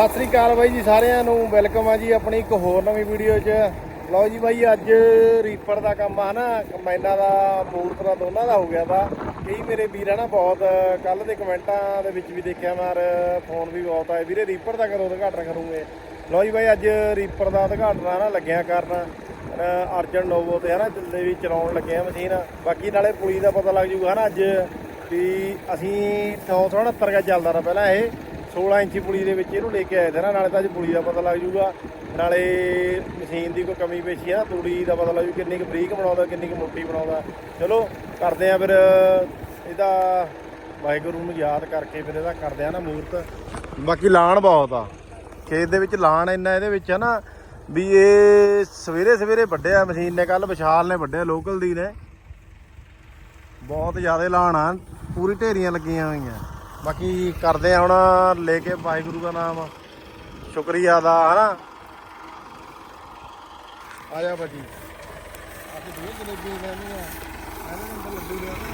ਸਤਿ ਸ੍ਰੀ ਅਕਾਲ ਬਾਈ ਜੀ ਸਾਰਿਆਂ ਨੂੰ, ਵੈਲਕਮ ਆ ਜੀ ਆਪਣੀ ਇੱਕ ਹੋਰ ਨਵੀਂ ਵੀਡੀਓ 'ਚ। ਲਓ ਜੀ ਬਾਈ, ਅੱਜ ਰੀਪਰ ਦਾ ਕੰਮ ਆ ਨਾ, ਕੰਬਾਈਨਾਂ ਦਾ ਮੂਰਤਨਾ ਦੋਨਾਂ ਦਾ ਹੋ ਗਿਆ ਵਾ। ਕਈ ਮੇਰੇ ਵੀਰ ਆ ਨਾ ਬਹੁਤ ਕੱਲ ਦੇ ਕਮੈਂਟਾਂ ਦੇ ਵਿੱਚ ਵੀ ਦੇਖਿਆ ਮਾਰ, ਫੋਨ ਵੀ ਬਹੁਤ ਆਏ। ਵੀਰੇ ਰੀਪਰ ਦਾ ਕਦੋਂ ਉਦਘਾਟਨ ਕਰੂਗੇ? ਲਓ ਜੀ ਬਾਈ, ਅੱਜ ਰੀਪਰ ਦਾ ਉਦਘਾਟਨ ਆ ਨਾ ਲੱਗਿਆ ਕਰਨ, ਅਹ, ਅਰਜਨ ਨੋਵੋ ਤੇ ਹਨਾ ਜਿੰਦੇ ਵੀ ਚਲਾਉਣ ਲੱਗੇ ਆ ਮਸ਼ੀਨ। ਬਾਕੀ ਨਾਲੇ ਪੁਲੀ ਦਾ ਪਤਾ ਲੱਗ ਜੂਗਾ ਹਨਾ ਅੱਜ ਵੀ ਅਸੀਂ 969 ਦਾ ਚੱਲਦਾ ਰਿਹਾ ਪਹਿਲਾਂ ਇਹ। 16 ਇੰਚੀ ਪੁਲੀ ਦੇ ਵਿੱਚ ਇਹਨੂੰ ਲੈ ਕੇ ਆਏ ਤੇ ਨਾ, ਨਾਲੇ ਤਾਂ ਅੱਜ ਪੁਲੀ ਦਾ ਪਤਾ ਲੱਗ ਜੂਗਾ। ਨਾਲੇ ਮਸ਼ੀਨ ਦੀ ਕੋਈ ਕਮੀ ਪੇਸ਼ੀ ਆ ਨਾ, ਤੂੜੀ ਦਾ ਪਤਾ ਲੱਗ ਜੂ ਕਿੰਨੀ ਕੁ ਬਰੀਕ ਬਣਾਉਂਦਾ, ਕਿੰਨੀ ਕੁ ਮੋਟੀ ਬਣਾਉਂਦਾ। ਚਲੋ, ਕਰਦੇ ਆ ਫਿਰ, ਇਹਦਾ ਵਾਹਿਗੁਰੂ ਨੂੰ ਯਾਦ ਕਰਕੇ ਫਿਰ ਇਹਦਾ ਕਰਦੇ ਆ ਨਾ ਮੂਰਤ। ਬਾਕੀ ਲਾਣ ਬਹੁਤ ਆ। ਖੇਤ ਦੇ ਵਿੱਚ ਲਾਣ ਇੰਨਾ ਇਹਦੇ ਵਿੱਚ ਹੈ ਨਾ, ਵੀ ਇਹ ਸਵੇਰੇ ਸਵੇਰੇ ਵੱਢਿਆ ਮਸ਼ੀਨ ਨੇ ਕੱਲ ਵਿਸ਼ਾਲ ਨੇ ਵੱਢਿਆ ਲੋਕਲ ਦੀ ਨੇ। ਬਹੁਤ ਜ਼ਿਆਦਾ ਲਾਣ ਆ, ਪੂਰੀ ਢੇਰੀਆਂ ਲੱਗੀਆਂ ਹੋਈਆਂ। ਬਾਕੀ ਕਰਦੇ ਆ ਹੁਣ ਲੈ ਕੇ ਵਾਹਿਗੁਰੂ ਦਾ ਨਾਮ। ਸ਼ੁਕਰੀਆ ਦਾ ਹਨਾ? ਆ ਜਾ ਬਾਜੀ। ਅਸੀਂ ਦੋ ਜਲੇਬੀ ਲੈਣੀ ਆ ਇਹਨਾਂ ਨੂੰ ਲੱਡੂ ਲੈਣੇ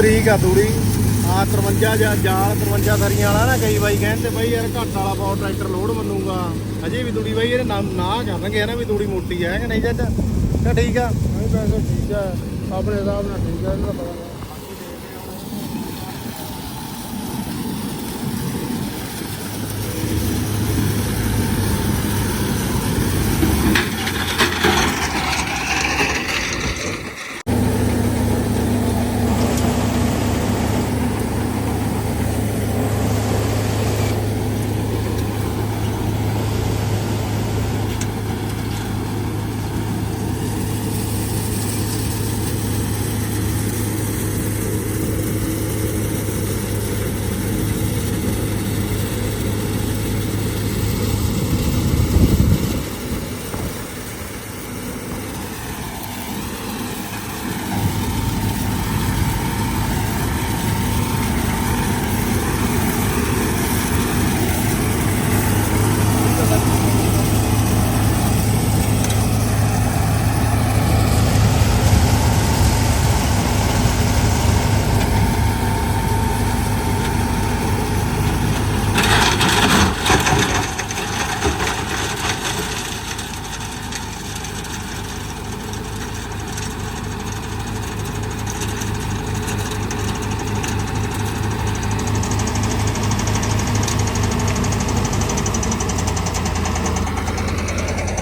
ਬਰੀਕ ਆ ਤੂੜੀ ਆ 53 ਜਾਂ ਜਾਲ 53 ਸਰੀਆਂ ਵਾਲਾ ਨਾ ਕਈ ਬਾਈ ਕਹਿੰਦੇ ਬਈ ਯਾਰ ਘੱਟ ਵਾਲਾ ਪਾਵਰ ਟਰੈਕਟਰ ਲੋਡ ਮੰਨੂਗਾ। ਅਜੇ ਵੀ ਤੂੜੀ ਬਾਈ ਇਹ ਨਾ ਨਾ ਕਰਨਗੇ ਨਾ ਵੀ ਤੂੜੀ ਮੋਟੀ ਹੈ ਕਿ ਨਹੀਂ ਜੱਜ? ਤਾਂ ਠੀਕ ਆ। ਨਹੀਂ ਵੈਸੇ ਠੀਕ ਹੈ ਆਪਣੇ ਹਿਸਾਬ ਨਾਲ ਠੀਕ ਆ, ਇਹਦਾ ਪਤਾ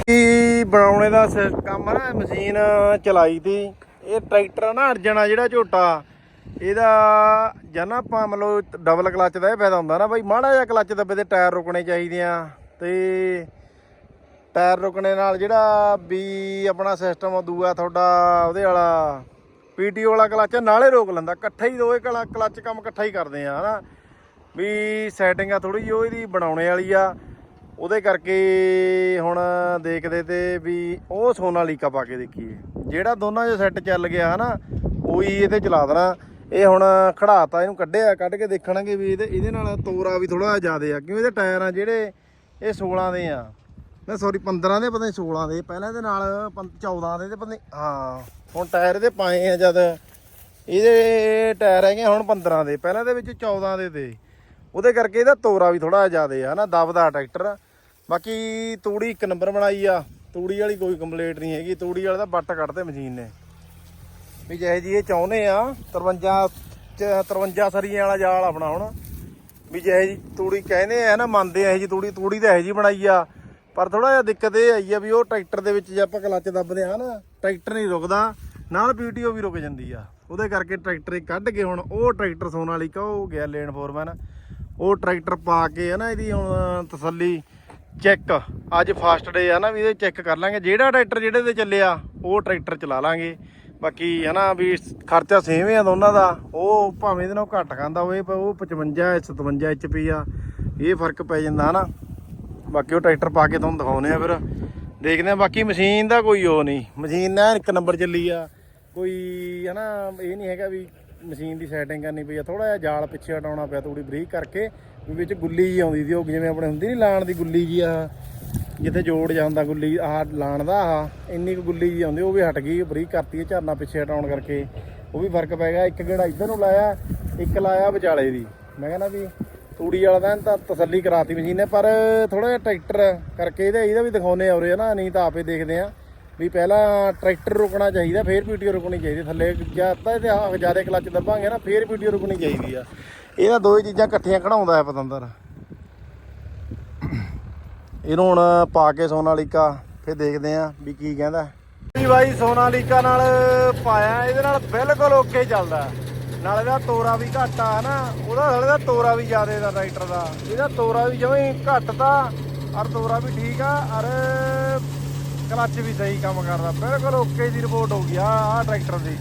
ਨਹੀਂ ਬਣਾਉਣੇ ਦਾ ਸ- ਕੰਮ ਆ ਨਾ ਮਸ਼ੀਨ ਚਲਾਈ ਤੀ ਇਹ ਟਰੈਕਟਰ ਨਾ, ਅਰਜਣਾ ਜਿਹੜਾ ਝੋਟਾ। ਇਹਦਾ ਜਾਂ ਨਾ ਆਪਾਂ ਮਤਲਬ ਡਬਲ ਕਲੱਚ ਦਾ ਇਹ ਫਾਇਦਾ ਹੁੰਦਾ ਨਾ ਬਾਈ, ਮਾੜਾ ਜਿਹਾ ਕਲੱਚ ਦੱਬੇ ਤੇ ਟਾਇਰ ਰੁਕਣੇ ਚਾਹੀਦੇ ਆ। ਤੇ ਟਾਇਰ ਰੁਕਣੇ ਨਾਲ ਜਿਹੜਾ ਵੀ ਆਪਣਾ ਸਿਸਟਮ ਦੂਆ ਤੁਹਾਡਾ ਉਹਦੇ ਵਾਲਾ ਪੀਟੀਓ ਵਾਲਾ ਕਲੱਚ ਨਾਲੇ ਰੋਕ ਲੈਂਦਾ। ਇਕੱਠਾ ਹੀ ਦੋਏ ਕਲੱਚ ਕੰਮ ਇਕੱਠਾ ਹੀ ਕਰਦੇ ਆ, ਹਨਾ। ਵੀ ਸੈਟਿੰਗ ਆ ਥੋੜੀ ਜਿਹੀ, ਉਹ ਇਹਦੀ ਬਣਾਉਣੇ ਵਾਲੀ ਆ। ਉਹਦੇ ਕਰਕੇ ਹੁਣ ਦੇਖਦੇ ਤੇ ਵੀ ਉਹ ਸੋਨਾਲੀਕਾ ਪਾ ਕੇ ਦੇਖੀਏ। ਜਿਹੜਾ ਦੋਨਾਂ 'ਚ ਸੈੱਟ ਚੱਲ ਗਿਆ ਹਨਾ, ਉਹੀ ਇਹਦੇ ਚਲਾ ਦੇਣਾ। ਇਹ ਹੁਣ ਖੜਾਤਾ, ਇਹਨੂੰ ਕੱਢਿਆ, ਕੱਢ ਕੇ ਦੇਖਣਗੇ ਵੀ ਇਹਦੇ ਇਹਦੇ ਨਾਲ ਤੋਰਾ ਵੀ ਥੋੜਾ ਜ਼ਿਆਦਾ ਆ। ਕਿਉਂ ਇਹਦੇ ਟਾਇਰ ਆ ਜਿਹੜੇ ਇਹ 16 ਦੇ ਆ। ਨਾ ਸੌਰੀ 15 ਦੇ, ਪਤਾ ਨਹੀਂ 16 ਦੇ। ਪਹਿਲਾਂ ਇਹਦੇ ਨਾਲ ਪੰ- 14 ਦੇ ਤੇ ਪਤਾ ਨਹੀਂ ਹਾਂ, ਹੁਣ ਟਾਇਰ ਇਹਦੇ ਪਾਏ ਆ ਜਦ। ਇਹਦੇ ਟਾਇਰ ਹੈਗੇ ਹੁਣ 15 ਦੇ। ਪਹਿਲਾਂ ਦੇ ਵਿੱਚ 14 ਦੇ ਤੇ। ਉਹਦੇ ਕਰਕੇ ਇਹਦਾ ਤੋਰਾ ਵੀ ਥੋੜਾ ਜ਼ਿਆਦਾ ਆ ਨਾ ਦਬਦਾ ਟਰੈਕਟਰ। ਬਾਕੀ ਤੂੜੀ ਇੱਕ ਨੰਬਰ ਬਣਾਈ ਆ। ਤੂੜੀ ਵਾਲੀ ਕੋਈ ਕੰਪਲੇਂਟ ਨਹੀਂ ਹੈਗੀ। ਤੂੜੀ ਵਾਲੇ ਤਾਂ ਬੱਟ ਕੱਢਦੇ ਮਸ਼ੀਨ ਨੇ। ਵੀ ਜਿਹੇ ਜੀ ਇਹ ਚਾਹੁੰਦੇ ਆ 53 ਚ 53 ਸਰੀਆਂ ਵਾਲਾ ਜਾਲ ਆਪਣਾ ਹੁਣ। ਵੀ ਜਿਹੇ ਜੀ ਤੂੜੀ ਕਹਿੰਦੇ ਆ ਨਾ, ਮੰਨਦੇ ਆ ਇਹ ਜੀ ਤੂੜੀ। ਤੂੜੀ ਤਾਂ ਇਹ ਜੀ ਬਣਾਈ ਆ। ਪਰ ਥੋੜਾ ਜਿਹਾ ਦਿੱਕਤ ਇਹ ਆਈ ਆ ਵੀ ਉਹ ਟਰੈਕਟਰ ਦੇ ਵਿੱਚ ਜੇ ਆਪਾਂ ਕਲੱਚ ਦੱਬਦੇ ਆ ਨਾ, ਟਰੈਕਟਰ ਨਹੀਂ ਰੁਕਦਾ। ਨਾਲ ਪੀਟੀਓ ਵੀ ਰੁਕ ਜਾਂਦੀ ਆ। ਉਹਦੇ ਕਰਕੇ ਟਰੈਕਟਰ ਕੱਢ ਕੇ ਹੁਣ ਉਹ ਟਰੈਕਟਰ ਸੋਨਾਲੀਕਾ ਉਹ ਗਿਆ ਲੇਨ ਫੋਰਮੈਨ ਉਹ ਟਰੈਕਟਰ ਪਾ ਕੇ ਹੈ ਨਾ ਇਹਦੀ ਹੁਣ ਤਸੱਲੀ। ਚੈੱਕ ਅੱਜ ਫਾਸਟ ਡੇ ਆ ਨਾ ਵੀ ਇਹਦੇ ਚੈੱਕ ਕਰ ਲਾਂਗੇ। ਜਿਹੜਾ ਟਰੈਕਟਰ ਜਿਹੜੇ ਤੇ ਚੱਲਿਆ ਉਹ ਟਰੈਕਟਰ ਚਲਾ ਲਾਂਗੇ। ਬਾਕੀ ਹੈ ਨਾ ਵੀ ਖਰਚਾ ਸੇਮ ਆ ਦੋਨਾਂ ਦਾ। ਉਹ ਭਾਵੇਂ ਇਹਦੇ ਨਾਲੋਂ ਘੱਟ ਖਾਂਦਾ ਹੋਵੇ, ਪਰ ਉਹ 55 57 ਐਚਪੀ ਆ। ਇਹ ਫ਼ਰਕ ਪੈ ਜਾਂਦਾ ਹਨਾ ਬਾਕੀ ਉਹ ਟਰੈਕਟਰ ਪਾ ਕੇ ਤੁਹਾਨੂੰ ਦਿਖਾਉਨੇ ਆ ਫਿਰ। ਦੇਖਦੇ ਆ, ਬਾਕੀ ਮਸ਼ੀਨ ਦਾ ਕੋਈ ਉਹ ਨਹੀਂ। ਮਸ਼ੀਨ ਨਾ ਇੱਕ ਨੰਬਰ ਚੱਲੀ ਆ। ਕੋਈ ਹਨਾ ਇਹ ਨਹੀਂ ਹੈਗਾ ਵੀ ਮਸ਼ੀਨ ਦੀ ਸੈਟਿੰਗ ਕਰਨੀ ਪਈ ਆ। ਥੋੜਾ ਜਿਹਾ ਜਾਲ ਪਿੱਛੇ ਹਟਾਉਣਾ ਪਿਆ ਥੋੜੀ ਬਰੀਕ ਕਰਕੇ। ਵਿੱਚ ਗੁੱਲੀ ਜੀ ਆਉਂਦੀ ਸੀ, ਉਹ ਜਿਵੇਂ ਆਪਣੇ ਹੁੰਦੀ ਨਹੀਂ ਲਾਣ ਦੀ ਗੁੱਲੀ ਜੀ ਆ ਜਿੱਥੇ ਜੋੜ ਜਾਂਦਾ ਗੁੱਲੀ, ਆਹ ਲਾਣ ਦਾ ਆਹ, ਇੰਨੀ ਕੁ ਗੁੱਲੀ ਜੀ ਆਉਂਦੀ, ਉਹ ਵੀ ਹਟ ਗਈ ਬਰੀਕ ਕਰਤੀ ਹੈ ਝਰਨਾ ਪਿੱਛੇ ਹਟਾਉਣ ਕਰਕੇ। ਉਹ ਵੀ ਫ਼ਰਕ ਪੈ ਗਿਆ, ਇੱਕ ਗੇੜਾ ਇੱਧਰ ਨੂੰ ਲਾਇਆ, ਇੱਕ ਲਾਇਆ ਵਿਚਾਲੇ ਦੀ। ਮੈਂ ਕਹਿੰਦਾ ਵੀ ਤੂੜੀ ਵਾਲਾ ਤਾਂ ਤਾਂ ਤਸੱਲੀ ਕਰਾਤੀ ਮਸ਼ੀਨ ਨੇ, ਪਰ ਥੋੜਾ ਜਿਹਾ ਟਰੈਕਟਰ ਕਰਕੇ ਇਹਦਾ ਇਹਦਾ ਵੀ ਦਿਖਾਉਨੇ ਆਉਰੇ ਨਾ ਨਹੀਂ ਤਾਂ ਆਪੇ ਦੇਖਦੇ ਆ। ਵੀ ਪਹਿਲਾਂ ਟਰੈਕਟਰ ਰੁਕਣਾ ਚਾਹੀਦਾ, ਫੇਰ ਪੀਟੀਓ ਰੁਕਣੀ ਚਾਹੀਦੀ, ਥੱਲੇ ਜਾਂ ਤਾਂ ਤੇ ਜ਼ਿਆਦਾ ਕਲੱਚ ਦੱਬਾਂਗੇ ਨਾ, ਫੇਰ ਪੀਟੀਓ ਰੁਕਣੀ ਚਾਹੀਦੀ ਆ। ਇਹਦਾ ਦੋਏ ਚੀਜ਼ਾਂ ਇਕੱਠੀਆਂ ਕਢਾਉਂਦਾ ਹੈ ਪਤੰਦਰ। ਇਹਨੂੰ ਹੁਣ ਪਾ ਕੇ ਸੋਨਾਲੀਕਾ, ਫਿਰ ਦੇਖਦੇ ਆ ਵੀ ਕੀ ਕਹਿੰਦਾ ਵੀ ਬਾਈ, ਸੋਨਾਲੀਕਾ ਨਾਲ ਪਾਇਆ, ਇਹਦੇ ਨਾਲ ਬਿਲਕੁਲ ਓਕੇ ਚੱਲਦਾ ਨਾਲ ਇਹਦਾ ਤੋਰਾ ਵੀ ਘੱਟ ਆ ਨਾ ਉਹਦਾ ਹਲੇ ਦਾ ਤੋਰਾ ਵੀ ਜ਼ਿਆਦਾ ਦਾ ਟਰੈਕਟਰ ਦਾ। ਇਹਦਾ ਤੋਰਾ ਵੀ ਜਵੇਂ ਘੱਟ ਤਾਂ, ਔਰ ਤੋਰਾ ਵੀ ਠੀਕ ਆ, ਔਰ ਕਲੱਚ ਵੀ ਸਹੀ ਕੰਮ ਕਰਦਾ। ਬਿਲਕੁਲ ਓਕੇ ਦੀ ਰਿਪੋਰਟ ਹੋ ਗਈ ਆ, ਆਹ ਟਰੈਕਟਰ ਦੀ।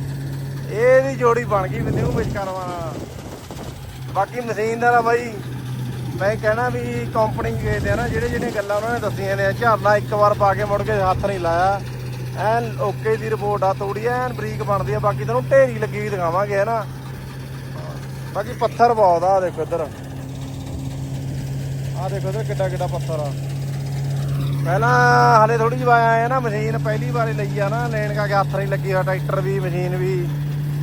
ਇਹਦੀ ਜੋੜੀ ਬਣ ਗਈ ਮੈਨੂੰ ਵਿੱਚ ਕਰਵਾ ਬਾਕੀ ਮਸ਼ੀਨ ਦਾ ਤਾਂ ਬਾਈ ਮੈਂ ਕਹਿਣਾ ਵੀ ਕੰਪਨੀ ਗਏ ਤੇ ਆ ਨਾ, ਜਿਹੜੇ ਜਿਹੜੇ ਗੱਲਾਂ ਉਹਨਾਂ ਨੇ ਦੱਸੀਆਂ ਨੇ ਝਰਨਾ ਇੱਕ ਵਾਰ ਪਾ ਕੇ ਮੁੜ ਕੇ ਹੱਥ ਨਹੀਂ ਲਾਇਆ। ਐਨ ਓਕੇ ਦੀ ਰਿਪੋਰਟ ਆ ਤੋੜੀ ਐਨ ਬਰੀਕ ਬਣਦੀ ਆ, ਬਾਕੀ ਤੁਹਾਨੂੰ ਢੇਰੀ ਲੱਗੀ ਵੀ ਦਿਖਾਵਾਂਗੇ, ਹੈ ਨਾ। ਬਾਕੀ ਪੱਥਰ ਬਹੁਤ ਆ, ਆਹ ਦੇਖੋ ਇੱਧਰ। ਆ ਦੇਖੋ ਇੱਧਰ ਕਿੱਡਾ ਕਿੱਡਾ ਪੱਥਰ ਆ। ਪਹਿਲਾਂ ਹਲੇ ਥੋੜੀ ਜਿਹੀ ਆਇਆ ਹੈ ਨਾ, ਮਸ਼ੀਨ ਪਹਿਲੀ ਵਾਰੀ ਲਈ ਆ ਨਾ, ਲੈਣ ਕਾ ਕੇ ਹੱਥ ਨਹੀਂ ਲੱਗੀ ਹੋਇਆ ਟਰੈਕਟਰ ਵੀ, ਮਸ਼ੀਨ ਵੀ।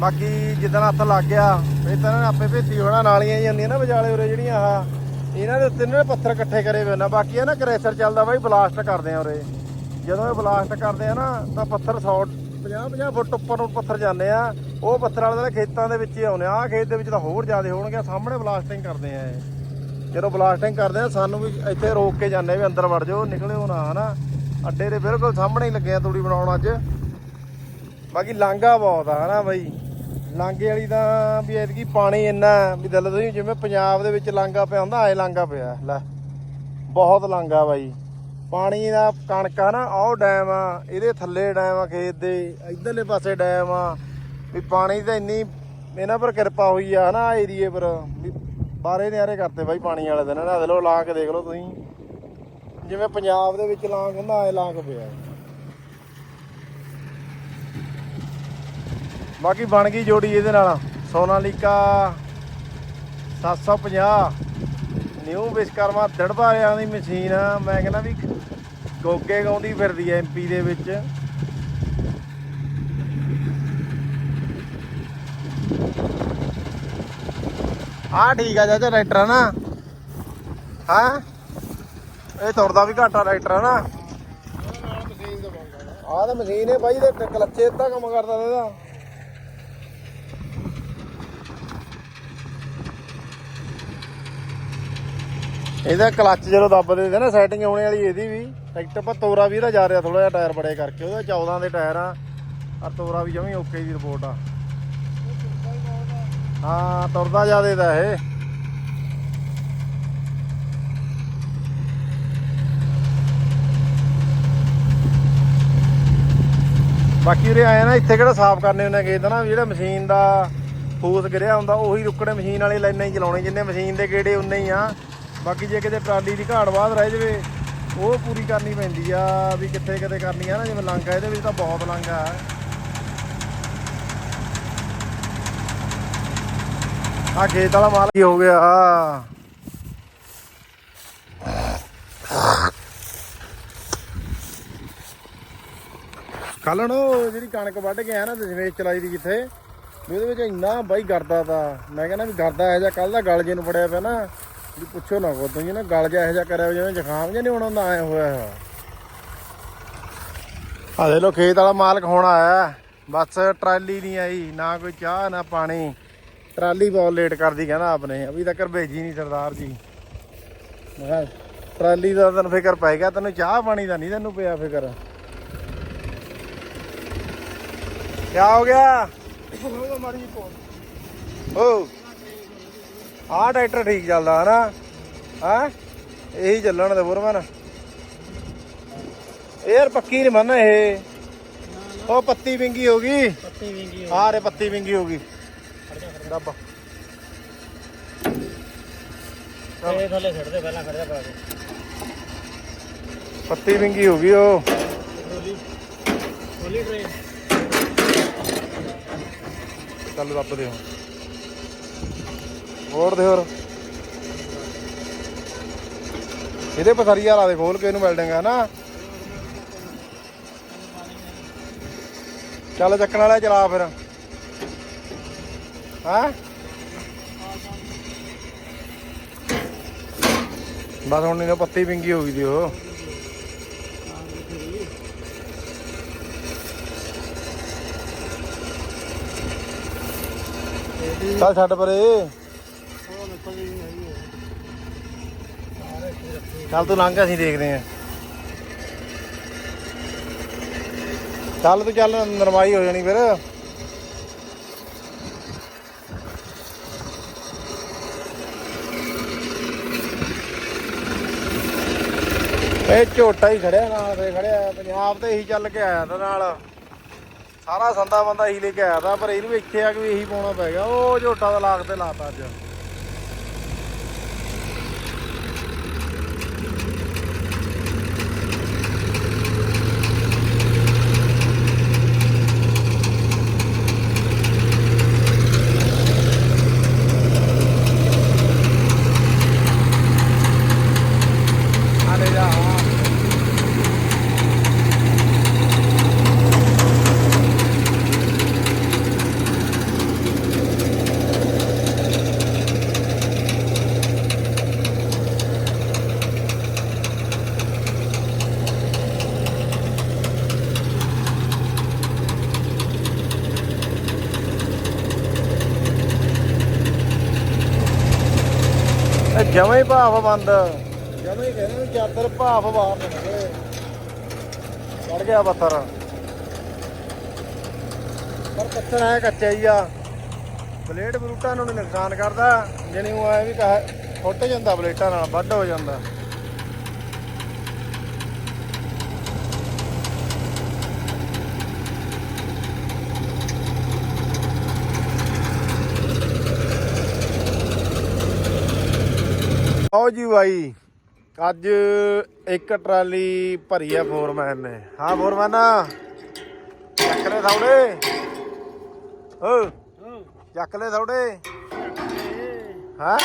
ਬਾਕੀ ਜਿੱਦਣ ਹੱਥ ਲੱਗ ਗਿਆ, ਇਹ ਤਾਂ ਆਪੇ ਭੇਤੀ ਹੋਣਾ, ਨਾਲੀਆਂ ਹੀ ਹੁੰਦੀਆਂ ਨਾ ਵਿਚਾਲੇ ਉਰੇ ਜਿਹੜੀਆਂ ਆ ਇਹਨਾਂ ਦੇ ਉੱਤੇ ਇਹਨਾਂ ਨੇ ਪੱਥਰ ਇਕੱਠੇ ਕਰੇ ਹੋਏ ਨੇ, ਬਾਕੀ ਇਹ ਨਾ ਕ੍ਰੈਸ਼ਰ ਚੱਲਦਾ ਬਾਈ ਬਲਾਸਟ ਕਰਦੇ ਆ ਉਰੇ। ਜਦੋਂ ਇਹ ਬਲਾਸਟ ਕਰਦੇ ਆ ਨਾ, ਤਾਂ ਪੱਥਰ 100 50 50 ਫੁੱਟ ਉੱਪਰ ਨੂੰ ਪੱਥਰ ਜਾਂਦੇ ਆ, ਉਹ ਪੱਥਰ ਵਾਲੇ ਤਾਂ ਖੇਤਾਂ ਦੇ ਵਿੱਚ ਹੀ ਆਉਂਦੇ ਆ, ਆਹ ਖੇਤ ਦੇ ਵਿੱਚ ਤਾਂ ਹੋਰ ਜ਼ਿਆਦਾ ਹੋਣਗੇ ਸਾਹਮਣੇ ਬਲਾਸਟਿੰਗ ਕਰਦੇ ਆ ਇਹ। ਜਦੋਂ ਬਲਾਸਟਿੰਗ ਕਰਦੇ ਆ, ਸਾਨੂੰ ਵੀ ਇੱਥੇ ਰੋਕ ਕੇ ਜਾਂਦੇ ਵੀ ਅੰਦਰ ਵੜ ਜਾਓ, ਨਿਕਲਿਓ ਨਾ, ਹਨਾ? ਅੱਡੇ ਦੇ ਬਿਲਕੁਲ ਸਾਹਮਣੇ ਹੀ ਲੱਗੇ ਆ ਤੂੜੀ ਬਣਾਉਣ ਅੱਜ। ਬਾਕੀ ਲਾਂਗਾ ਬਹੁਤ ਆ, ਹਨਾ ਬਾਈ? ਲਾਂਗੇ ਵਾਲੀ ਤਾਂ ਵੀ ਐਤਕੀ ਪਾਣੀ ਇੰਨਾ ਵੀ ਦਿਲ ਤੁਸੀਂ ਜਿਵੇਂ ਪੰਜਾਬ ਦੇ ਵਿੱਚ ਲਾਂਗਾ ਪਿਆ ਹੁੰਦਾ ਐ ਲਾਂਗਾ ਪਿਆ, ਲੈ। ਬਹੁਤ ਲਾਂਗਾ ਬਾਈ। ਪਾਣੀ ਦਾ ਕਣਕ ਆ ਨਾ ਉਹ ਡੈਮ ਆ, ਇਹਦੇ ਥੱਲੇ ਡੈਮ ਆ ਖੇਤ ਦੇ, ਇਧਰਲੇ ਪਾਸੇ ਡੈਮ ਆ। ਵੀ ਪਾਣੀ ਤਾਂ ਇੰਨੀ, ਇਹਨਾਂ ਪਰ ਕਿਰਪਾ ਹੋਈ ਆ ਨਾ ਏਰੀਏ ਪਰ। ਵੀ ਬਾਰੇ ਨਿਆਰੇ ਕਰਤੇ ਬਾਈ ਪਾਣੀ ਵਾਲੇ ਦਿਨ। ਨਾ ਦੇ ਲੋ ਲਾ ਕੇ ਦੇਖ ਲਓ ਤੁਸੀਂ। ਜਿਵੇਂ ਪੰਜਾਬ ਦੇ ਵਿੱਚ ਲਾਂਗ ਹੁੰਦਾ ਐ ਲਾਂਗ ਪਿਆ। ਬਾਕੀ ਬਣ ਗਈ ਜੋੜੀ ਇਹਦੇ ਨਾਲ। ਸੋਨਾਲੀਕਾ 750 ਨਿਊ ਵਿਸ਼ਕਰਮਾ ਦੜਬਾ ਵਾਲਿਆਂ ਦੀ ਮਸ਼ੀਨ ਮੈਂ ਕਹਿੰਦਾ ਵੀ ਗੋਗੇ ਗਾਉਂਦੀ ਫਿਰਦੀ ਐ ਐਮਪੀ ਦੇ ਵਿੱਚ। ਆ ਠੀਕ ਆ ਚਾਚਾ ਟਰੈਕਟਰ ਆ ਨਾ। ਹਾਂ? ਇਹ ਤੁਰਦਾ ਵੀ ਘਾਟਾ ਟਰੈਕਟਰ ਆ ਨਾ? ਮਸ਼ੀਨ ਆਹ ਤਾਂ ਮਸ਼ੀਨ ਹੈ ਬਾਈ ਤੇ ਕਲੱਚੇ ਇੱਦਾਂ ਕੰਮ ਕਰਦਾ ਇਹਦਾ। ਇਹਦਾ ਕਲੱਚ ਜਦੋਂ ਦੱਬਦੇ ਤੇ ਨਾ ਸੈਟਿੰਗ ਹੋਣੇ ਵਾਲੀ ਇਹਦੀ ਵੀ। ਟਰੈਕਟਰ ਪਰ ਤੋਰਾ ਵੀ ਇਹਦਾ ਜਾ ਰਿਹਾ ਥੋੜਾ ਜਿਹਾ ਟਾਇਰ ਬੜੇ ਕਰਕੇ, ਉਹਦਾ 14 ਦੇ ਟਾਇਰ ਆ। ਆ ਤੋਰਾ ਵੀ ਜਮੀ ਓਕੇ ਦੀ ਰਿਪੋਰਟ ਆ। ਹਾਂ, ਤੁਰਦਾ ਜਿਆਦੇ ਦਾ ਇਹ। ਬਾਕੀ ਉਰੇ ਆਏ ਨਾ, ਇੱਥੇ ਕਿਹੜਾ ਸਾਫ਼ ਕਰਨੇ ਹੁੰਦੇ ਗੇਟ ਨਾ ਜਿਹੜਾ ਮਸ਼ੀਨ ਦਾ ਫੂਸ ਗਿਰਿਆ ਹੁੰਦਾ, ਉਹੀ ਰੁਕਣੇ ਮਸ਼ੀਨ ਵਾਲੇ ਲਾਈਨਾਂ ਹੀ ਚਲਾਉਣੇ, ਜਿੰਨੇ ਮਸ਼ੀਨ ਦੇ ਗੇੜੇ ਉਨੇ ਹੀ ਆ। ਬਾਕੀ ਜੇ ਕਿਤੇ ਟਰਾਲੀ ਦੀ ਘਾੜ ਬਾਅਦ ਰਹਿ ਜਾਵੇ, ਉਹ ਪੂਰੀ ਕਰਨੀ ਪੈਂਦੀ ਆ ਵੀ ਕਿੱਥੇ ਕਿਤੇ ਕਰਨੀ ਆ ਨਾ, ਜਿਵੇਂ ਲੰਘ ਆ, ਇਹਦੇ ਵਿੱਚ ਤਾਂ ਬਹੁਤ ਲੰਘ ਆ। ਆ ਖੇਤ ਵਾਲਾ ਮਾਲ ਕੀ ਹੋ ਗਿਆ? ਕੱਲ੍ਹ ਨੂੰ ਜਿਹੜੀ ਕਣਕ ਵੱਢ ਕੇ ਆਇਆ ਨਾ ਦਸ਼ਮੇਸ਼ ਚਲਾਈ ਦੀ ਜਿੱਥੇ ਵੀ ਉਹਦੇ ਵਿੱਚ ਇੰਨਾ ਬਾਈ ਗਰਦਾ ਤਾ। ਮੈਂ ਕਹਿੰਦਾ ਵੀ ਗਰਦਾ ਇਹੋ ਜਿਹਾ ਕੱਲ ਦਾ ਗਲ ਜੇ ਨੂੰ ਫੜਿਆ ਪਿਆ ਨਾ ਵੀ ਪੁੱਛੋ ਨਾ ਕੋ ਤੁਸੀਂ ਨਾ ਗਲ ਜਿਹਾ ਇਹੋ ਜਿਹਾ ਕਰਿਆ ਹੋਇਆ ਜਿਵੇਂ ਜ਼ੁਕਾਮ ਜਿਹਾ ਨਹੀਂ ਹੋਣਾ ਹੁੰਦਾ ਆਇਆ ਹੋਇਆ ਹੈ ਆ ਦੇ ਲੋ ਖੇਤ ਵਾਲਾ ਮਾਲਕ ਹੁਣ ਆਇਆ ਬਸ ਟਰਾਲੀ ਨਹੀਂ ਆਈ ਨਾ ਕੋਈ ਚਾਹ ਨਾ ਪਾਣੀ। ਟਰਾਲੀ ਬਹੁਤ ਲੇਟ ਕਰਦੀ ਕਹਿੰਦਾ ਆਪਨੇ ਅਭੀ ਤੱਕ ਭੇਜੀ ਨਹੀਂ ਸਰਦਾਰ ਜੀ। ਮੈਂ ਕਿਹਾ ਟਰਾਲੀ ਦਾ ਤੈਨੂੰ ਫਿਕਰ ਪੈ ਗਿਆ ਤੈਨੂੰ ਚਾਹ ਪਾਣੀ ਦਾ ਨਹੀਂ ਤੈਨੂੰ ਪਿਆ ਫਿਕਰ। ਕਿਆ ਹੋ ਗਿਆ? ਮਾਰੀ ਪੋ ਓ ਆਹ ਟਰੈਕਟਰ ਠੀਕ ਚੱਲਦਾ ਹਨਾ? ਹਾਂ? ਇਹੀ ਚੱਲਣ ਦੇ ਬੁਰਮਨ। ਯਾਰ ਪੱਕੀ ਨਹੀਂ ਮੰਨ ਇਹ। ਉਹ ਪੱਤੀ ਵਿੰਗੀ ਹੋ ਗਈ। ਪੱਤੀ ਵਿੰਗੀ ਆਹ ਰੇ ਪੱਤੀ ਵਿੰਗੀ ਹੋ ਗਈ। ਰੱਬ ਇਹ ਥੱਲੇ ਛੱਡ ਦੇ ਪਹਿਲਾਂ ਖੜਿਆ ਪਾ ਕੇ। ਪੱਤੀ ਵਿੰਗੀ ਹੋ ਗਈ ਉਹ। ਖੋਲੀ ਟ੍ਰੇਨ ਚੱਲ ਰੱਬ ਦੇ ਹੁਣ। ਹੋਰ ਦੇ ਹੋਰ। ਇਹਦੇ ਪਸਰੀਆ ਲਾ ਦੇ ਖੋਲ ਕੇ ਇਹਨੂੰ ਵੈਲਡਿੰਗ ਹੈ ਨਾ। ਚੱਲ ਚੱਕਣ ਵਾਲਾ ਚਲਾ ਫਿਰ। ਹਾਂ? ਬਸ ਹੁਣ ਇਹਨੂੰ ਪੱਤੀ ਪਿੰਗੀ ਹੋ ਗਈ ਦੀ ਉਹ। ਚੱਲ ਛੱਡ ਪਰੇ। ਚੱਲ ਤੂੰ ਲੰਘ ਅਸੀਂ ਦੇਖਦੇ ਆਂ ਚੱਲ ਤੂੰ ਚੱਲ ਨਰਮਾਈ ਹੋ ਜਾਣੀ ਫਿਰ। ਇਹ ਝੋਟਾ ਹੀ ਖੜਿਆ ਨਾਲ ਤੇ ਖੜਿਆ, ਪੰਜਾਬ ਤੇ ਇਹੀ ਚੱਲ ਕੇ ਆਇਆ ਤਾਂ ਨਾਲ। ਸਾਰਾ ਸੰਦਾ ਬੰਦਾ ਇਹੀ ਲੈ ਕੇ ਆਇਆ ਤਾਂ, ਪਰ ਇਹਨੂੰ ਵੀ ਇੱਥੇ ਆ ਕੇ ਇਹੀ ਪਾਉਣਾ ਪੈ ਗਿਆ। ਉਹ ਝੋਟਾ ਦਾ ਲਾਗ ਤੇ ਲਾਤਾ ਅੱਜ ਆ ਲੈ ਜਾ ਇਹ ਜਮਾਂ ਹੀ ਭਾਫ ਬੰਦ। ਜਮਾਂ ਹੀ ਕਹਿੰਦੇ ਚਾਦਰ ਭਾਫ ਬਾਹਰ ਨਿਕਲੇ ਚੜ ਗਿਆ ਪੱਥਰ। ਪਰ ਪੱਥਰ ਹੈ ਕੱਚਾ ਹੀ ਆ। ਬਲੇਡ ਬਰੂਟਾਂ ਨੂੰ ਨੀ ਨੁਕਸਾਨ ਕਰਦਾ। ਜਿਹਨੇ ਉਹ ਐ ਵੀ ਕਹ ਫੁੱਟ ਜਾਂਦਾ ਬਲੇਟਾਂ ਨਾਲ ਵੱਢ ਹੋ ਜਾਂਦਾ। ਆਓ ਜੀ ਬਾਈ, ਅੱਜ ਇੱਕ ਟਰਾਲੀ ਭਰੀ ਆ ਫੋਰਮੈਨ ਨੇ। ਹਾਂ ਫੋਰਮੈਨ, ਚੱਕ ਲੈ ਥੌੜੇ ਓ, ਚੱਕ ਲੈ ਥੌੜੇ ਹਾਂ?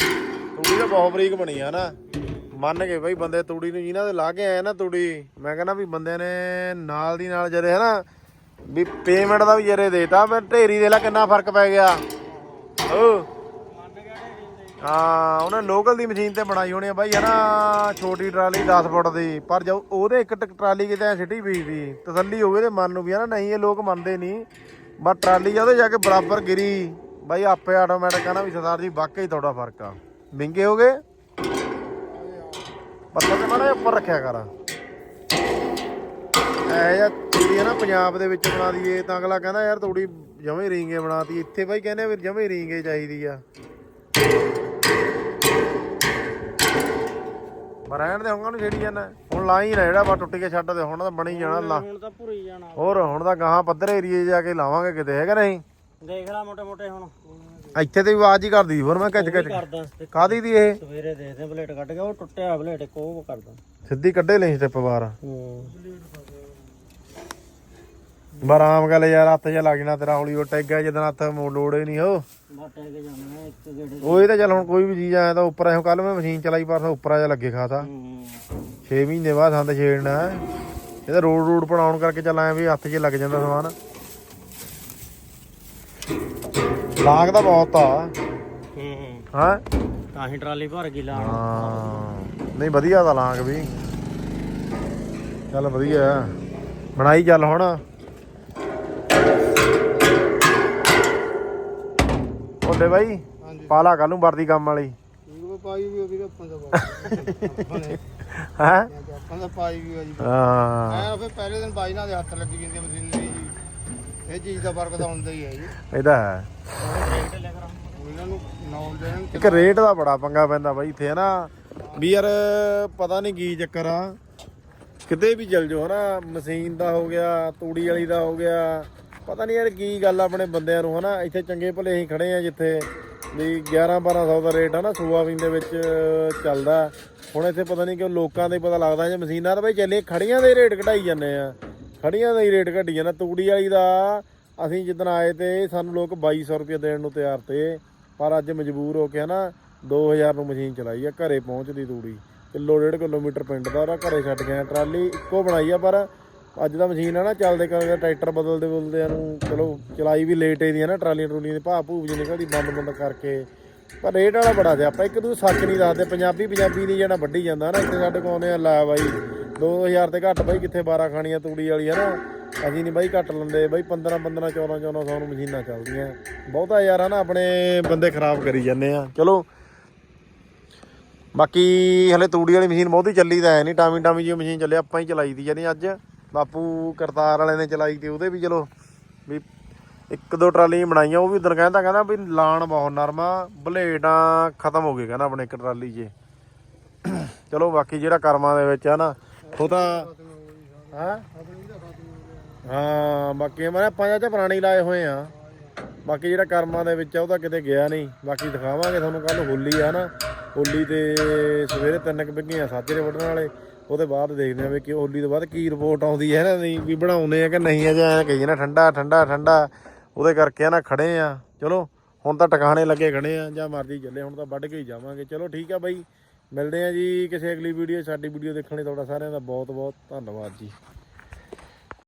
ਤੂੜੀ ਤਾਂ ਬਹੁਤ ਬਰੀਕ ਬਣੀ ਆ ਨਾ। ਮੰਨ ਕੇ ਬਈ ਬੰਦੇ ਤੂੜੀ ਨੂੰ ਜਿਹਨਾਂ ਦੇ ਲਾ ਕੇ ਆਏ ਨਾ ਤੂੜੀ, ਮੈਂ ਕਹਿੰਦਾ ਵੀ ਬੰਦਿਆਂ ਨੇ ਨਾਲ ਦੀ ਨਾਲ ਜਰੇ ਹਨਾ, ਵੀ ਪੇਮੈਂਟ ਦਾ ਵੀ ਜਰੇ ਦੇਤਾ ਪਰ ਢੇਰੀ ਦੇ ਲਾ ਕਿੰਨਾ ਫ਼ਰਕ ਪੈ ਗਿਆ। ਓ। ਹਾਂ, ਉਹਨੇ ਲੋਕਲ ਦੀ ਮਸ਼ੀਨ ਤੇ ਬਣਾਈ ਹੋਣੀ ਆ ਬਾਈ ਹਨਾ ਛੋਟੀ ਟਰਾਲੀ 10 ਫੁੱਟ ਦੀ। ਪਰ ਜੋ ਉਹਦੇ ਇੱਕ ਟ- ਟਰਾਲੀ ਕਿਤੇ ਸਿੱਟੀ ਪਈ ਸੀ, ਤਸੱਲੀ ਹੋਵੇ ਗਈ ਤੇ ਮਨ ਨੂੰ ਵੀ, ਹੈ ਨਾ, ਨਹੀਂ ਇਹ ਲੋਕ ਮੰਨਦੇ ਨਹੀਂ ਬਸ ਟਰਾਲੀ ਆ, ਉਹਦੇ ਜਾ ਕੇ ਬਰਾਬਰ ਗਿਰੀ। ਬਾਈ, ਆਪੇ ਆਟੋਮੈਟਿਕ ਕਹਿੰਦਾ ਵੀ ਸਰਦਾਰ ਜੀ, ਵਾਕਈ ਤੁਹਾਡਾ ਫ਼ਰਕ ਆ। ਮਹਿੰਗੇ ਹੋ ਗਏ। ਪੱਥਰ ਤੇ ਮਾੜਾ ਉੱਪਰ ਰੱਖਿਆ ਕਰ। ਐ ਜਾਂ ਤੂੜੀ ਹੈ ਨਾ, ਪੰਜਾਬ ਦੇ ਵਿੱਚ ਬਣਾ ਦਈਏ, ਤਾਂ ਅਗਲਾ ਕਹਿੰਦਾ, ਯਾਰ, ਤੂੜੀ ਜਮੇ ਰੀਂਗੇ ਬਣਾਤੀ। ਇੱਥੇ ਬਾਈ ਕਹਿੰਦੇ ਵੀ ਜਮੇ ਰੀਂਗੇ ਚਾਹੀਦੀ ਆ। ਪਰ ਰਹਿਣ ਦੇ ਹੋਂਗਾ ਨੂੰ ਛੇੜੀ ਜਾਂਦਾ ਹੁਣ ਲਾਈ ਨਾ ਜਿਹੜਾ ਬਾ ਟੁੱਟ ਕੇ ਛੱਡ ਦੇ ਹੁਣ ਤਾਂ ਬਣੀ ਜਾਣਾ ਲਾ। ਹੁਣ ਤਾਂ ਭੁਰੀ ਜਾਣਾ। ਹੋਰ ਹੁਣ ਤਾਂ ਗਾਹਾਂ ਪੱਧਰ ਏਰੀਏ ਜਾ ਕੇ ਲਾਵਾਂਗੇ ਕਿਤੇ ਹੈਗਾ ਨਹੀਂ? ਦੇਖ ਲੈ ਮੋਟੇ ਮੋਟੇ ਹੁਣ। ਇੱਥੇ ਤੇ ਆਵਾਜ਼ ਹੀ ਕਰਦੀ ਹੋਰ ਮੈਂ ਕੱਚ ਕੱਚ ਕਰਦਾ ਕਾਦੀ ਦੀ ਇਹ? ਸਵੇਰੇ ਦੇਖਦੇ ਬਲੇਟ ਕੱਢ ਕੇ ਉਹ ਟੁੱਟਿਆ ਬਲੇਟ ਇੱਕ ਉਹ ਕਰਦਾ। ਸਿੱਧੀ ਕੱਢੇ ਲਈ ਸਟੈਪ ਬਾਹਰ। ਹੂੰ। ਪਰ ਆਮ ਗੱਲ ਯਾਰ ਹੱਥ ਜਿਹਾ ਲੱਗ ਜਾਣਾ ਤੇਰਾ ਹੌਲੀ ਉਹ ਟੈਗਾ ਜਦੋਂ ਹੱਥ ਮੋੜ ਲੋੜੇ ਨਹੀਂ ਹੋ ਬਾਟੇ ਕੇ ਜਾਣਾ ਇੱਕ ਗੇੜੇ ਉਹ ਇਹ ਤਾਂ ਚੱਲ ਹੁਣ ਕੋਈ ਵੀ ਚੀਜ਼ ਆਇਆ ਤਾਂ ਉੱਪਰ ਐਂ ਕੱਲ ਮੈਂ ਮਸ਼ੀਨ ਚਲਾਈ ਪਰਸੋਂ ਉੱਪਰ ਆ ਜਾ ਲੱਗੇ ਖਾਤਾ ਹੂੰ 6 ਮਹੀਨੇ ਬਾਅਦ ਸੰਦ ਛੇੜਨਾ ਹੈ। ਇਹ ਤਾਂ ਰੋਡ ਰੋਡ ਬਣਾਉਣ ਕਰਕੇ ਚੱਲ ਐ ਵੀ ਹੱਥ 'ਚ ਲੱਗ ਜਾਂਦਾ ਸਮਾਨ। ਲਾਗ ਤਾਂ ਬਹੁਤ ਆ। ਹੂੰ ਹਾਂ। ਤਾਂ ਹੀ ਟਰਾਲੀ ਭਰ ਗਈ ਲਾਣ ਹਾਂ। ਨਹੀਂ ਵਧੀਆ ਦਾ ਲਾਂਗ ਵੀ। ਚੱਲ ਵਧੀਆ। ਬਣਾਈ ਚੱਲ ਹੁਣ। ਓਲੇ ਬਾਈ? ਹਾਂਜੀ। ਪਾਲਾ ਕੱਲ ਨੂੰ ਵਰਦੀ ਕੰਮ ਵਾਲੀ। ਉਹ ਪਾਈ ਵੀ ਉਹਦੀ ਆਪਾਂ ਦਾ ਹੈ? ਆਪਾਂ ਦਾ ਪਾਈ ਵੀ ਆ ਜੀ। ਹਾਂ। ਐ ਫਿਰ ਪਹਿਲੇ ਦਿਨ ਬਾਈ ਨਾਲ ਦੇ ਹੱਥ ਲੱਗੀ ਜਾਂਦੀ ਮਸ਼ੀਨਰੀ ਜੀ ਇਹ ਚੀਜ਼ ਦਾ ਫ਼ਰਕ ਤਾਂ ਹੁੰਦਾ ਹੀ ਹੈ ਜੀ। ਇਹਦਾ ਹੈ। ਉਹਨਾਂ ਨੂੰ ਨੌਲ ਦੇਣ ਇੱਕ ਰੇਟ ਦਾ ਬੜਾ ਪੰਗਾ ਪੈਂਦਾ ਬਾਈ ਇੱਥੇ ਨਾ ਵੀ ਯਾਰ ਪਤਾ ਨਹੀਂ ਕੀ ਚੱਕਰ ਆ। ਕਿਤੇ ਵੀ ਚਲ ਜਾਓ ਹਨਾ? ਮਸ਼ੀਨ ਦਾ ਹੋ ਗਿਆ ਤੂੜੀ ਵਾਲੀ ਦਾ ਹੋ ਗਿਆ। ਪਤਾ ਨਹੀਂ ਯਾਰ ਕੀ ਗੱਲ ਆਪਣੇ ਬੰਦਿਆਂ ਨੂੰ, ਹਨਾ? ਇੱਥੇ ਚੰਗੇ ਭਲੇ ਅਸੀਂ ਖੜੇ ਆ ਜਿੱਥੇ ਵੀ 11 1200 ਦਾ ਰੇਟ ਹਨਾ ਸੋਆਬੀਨ ਦੇ ਵਿੱਚ ਚੱਲਦਾ। ਹੁਣ ਇੱਥੇ ਪਤਾ ਨਹੀਂ ਕਿਉਂ ਲੋਕਾਂ ਦੇ ਪਤਾ ਲੱਗਦਾ, ਜੇ ਮਸ਼ੀਨਾਂ ਤਾਂ ਬਈ ਚੱਲੇ ਖੜੀਆਂ ਦੇ ਰੇਟ ਘਟਾਈ ਜਾਂਦੇ ਆ। ਖੜੀਆਂ ਦਾ ਹੀ ਰੇਟ ਘਟੀ ਜਾਂਦਾ। ਤੂੜੀ ਵਾਲੀ ਦਾ ਅਸੀਂ ਜਿੱਦਣ ਆਏ ਤੇ ਸਾਨੂੰ ਲੋਕ 2200 ਰੁਪਏ ਦੇਣ ਨੂੰ ਤਿਆਰ ਤੇ, ਪਰ ਅੱਜ ਮਜਬੂਰ ਹੋ ਕੇ, ਹਨਾ 2000 ਨੂੰ ਮਸ਼ੀਨ ਚਲਾਈ ਆ, ਘਰੇ ਪਹੁੰਚਦੀ ਤੂੜੀ। ਕਿਲੋ, ਡੇਢ ਕਿਲੋਮੀਟਰ ਪਿੰਡ ਦਾ, ਉਹਦਾ ਘਰੇ ਛੱਡ ਗਿਆ ਟਰਾਲੀ ਇੱਕੋ ਬਣਾਈ ਆ, ਪਰ ਅੱਜ ਦਾ ਮਸ਼ੀਨ ਆ ਨਾ, ਚੱਲਦੇ ਕਰਦੇ ਟਰੈਕਟਰ ਬਦਲਦੇ ਬਦਲਦੇ ਨੂੰ ਚਲੋ, ਚਲਾਈ ਵੀ ਲੇਟ ਇਹਦੀ ਆ ਨਾ, ਟਰਾਲੀਆਂ ਟਰੂਲੀਆਂ ਦੀ ਭਾਅ ਭੂਬ ਜੀ ਨਿਕਲਦੀ, ਬੰਦ ਬੰਦ ਕਰਕੇ। ਪਰ ਰੇਟ ਵਾਲਾ ਬੜਾ ਸੀ ਆਪਾਂ ਇੱਕ ਦੂਜੇ ਸੱਚ ਨਹੀਂ ਦੱਸਦੇ, ਪੰਜਾਬੀ ਪੰਜਾਬੀ ਨਹੀਂ ਜਿਹੜਾ ਵੱਢੀ ਜਾਂਦਾ ਨਾ, ਇੱਥੇ ਸਾਡੇ ਕੋਲ ਆਉਂਦੇ ਆ, ਲੈ ਬਾਈ 2000 ਤੇ ਘੱਟ ਬਾਈ, ਕਿੱਥੇ 12 ਖਾਣੀਆਂ ਤੂੜੀ ਵਾਲੀ ਹੈ ਨਾ। ਅਸੀਂ ਨਹੀਂ ਬਾਈ ਘੱਟ ਲੈਂਦੇ, ਬਾਈ 15 15 14 1400 ਨੂੰ ਮਸ਼ੀਨਾਂ ਚੱਲਦੀਆਂ। ਬਹੁਤਾ ਯਾਰ ਹੈ ਨਾ, ਆਪਣੇ ਬੰਦੇ ਖਰਾਬ ਕਰੀ ਜਾਂਦੇ ਆ। ਚਲੋ, ਬਾਕੀ ਹਲੇ ਤੂੜੀ ਵਾਲੀ ਮਸ਼ੀਨ ਬਹੁਤੀ ਚੱਲੀ ਤਾਂ ਹੈ ਨਹੀਂ ਟਾਮੀ ਟਾਮੀ ਜੀ ਮਸ਼ੀਨ ਚੱਲੇ, ਆਪਾਂ ਹੀ ਚਲਾਈ ਦੀ ਜਾਨੀ ਅੱਜ। ਬਾਪੂ ਕਰਤਾਰ ਵਾਲੇ ਨੇ ਚਲਾਈ ਤੇ, ਉਹਦੇ ਵੀ ਚਲੋ ਵੀ ਇੱਕ ਦੋ ਟਰਾਲੀਆਂ ਬਣਾਈਆਂ, ਉਹ ਵੀ ਉਦੋਂ ਕਹਿੰਦਾ ਕਹਿੰਦਾ ਵੀ ਲਾਣ ਬਹੁਤ ਨਰਮਾ ਬਲੇਡਾਂ ਖਤਮ ਹੋ ਗਏ, ਕਹਿੰਦਾ ਆਪਣੇ ਇੱਕ ਟਰਾਲੀ 'ਚ। ਚਲੋ ਬਾਕੀ ਜਿਹੜਾ ਕਰਮਾਂ ਦੇ ਵਿੱਚ ਆ ਨਾ, ਉਹ ਤਾਂ ਹਾਂ? ਹਾਂ, ਬਾਕੀ ਮੈਂ ਪੰਜਾਂ ਚ ਪੁਰਾਣੀ ਲਾਏ ਹੋਏ ਆ। ਬਾਕੀ ਜਿਹੜਾ ਕਰਮਾਂ ਦੇ ਵਿੱਚ ਆ, ਉਹ ਤਾਂ ਕਿਤੇ ਗਿਆ ਨਹੀਂ। ਬਾਕੀ ਦਿਖਾਵਾਂਗੇ ਤੁਹਾਨੂੰ ਕੱਲ ਹੋਲੀ ਆ ਨਾ, ਹੋਲੀ ਤੇ ਸਵੇਰੇ ਤਿੰਨ ਕੁ ਬਿੱਗੀਆਂ ਸਾਜਰੇ ਵੱਢਣ ਵਾਲੇ। ਉਹਦੇ ਬਾਅਦ ਦੇਖਦੇ ਆ ਵੀ ਕਿ ਹੋਲੀ ਤੋਂ ਬਾਅਦ ਕੀ ਰਿਪੋਰਟ ਆਉਂਦੀ ਹੈ ਨਾ ਨਹੀਂ ਵੀ ਬਣਾਉਂਦੇ ਆ ਕਿ ਨਹੀਂ ਅਜੇ ਐਂ ਕਹੀਏ ਨਾ ਠੰਡਾ ਠੰਡਾ ਠੰਡਾ, ਉਹਦੇ ਕਰਕੇ ਆ ਨਾ ਖੜੇ ਆ। ਚਲੋ, ਹੁਣ ਤਾਂ ਟਿਕਾਣੇ ਲੱਗੇ ਖੜੇ ਆ, ਜਾਂ ਮਰਜ਼ੀ ਚੱਲੇ, ਹੁਣ ਤਾਂ ਵੱਢ ਕੇ ਹੀ ਜਾਵਾਂਗੇ। ਚਲੋ, ਠੀਕ ਆ ਬਾਈ। ਮਿਲਦੇ ਆ ਜੀ ਕਿਸੇ ਅਗਲੀ ਵੀਡੀਓ ਸਾਡੀ ਵੀਡੀਓ ਦੇਖਣ ਲਈ ਤੁਹਾਡਾ ਸਾਰਿਆਂ ਦਾ ਬਹੁਤ ਬਹੁਤ ਧੰਨਵਾਦ ਜੀ।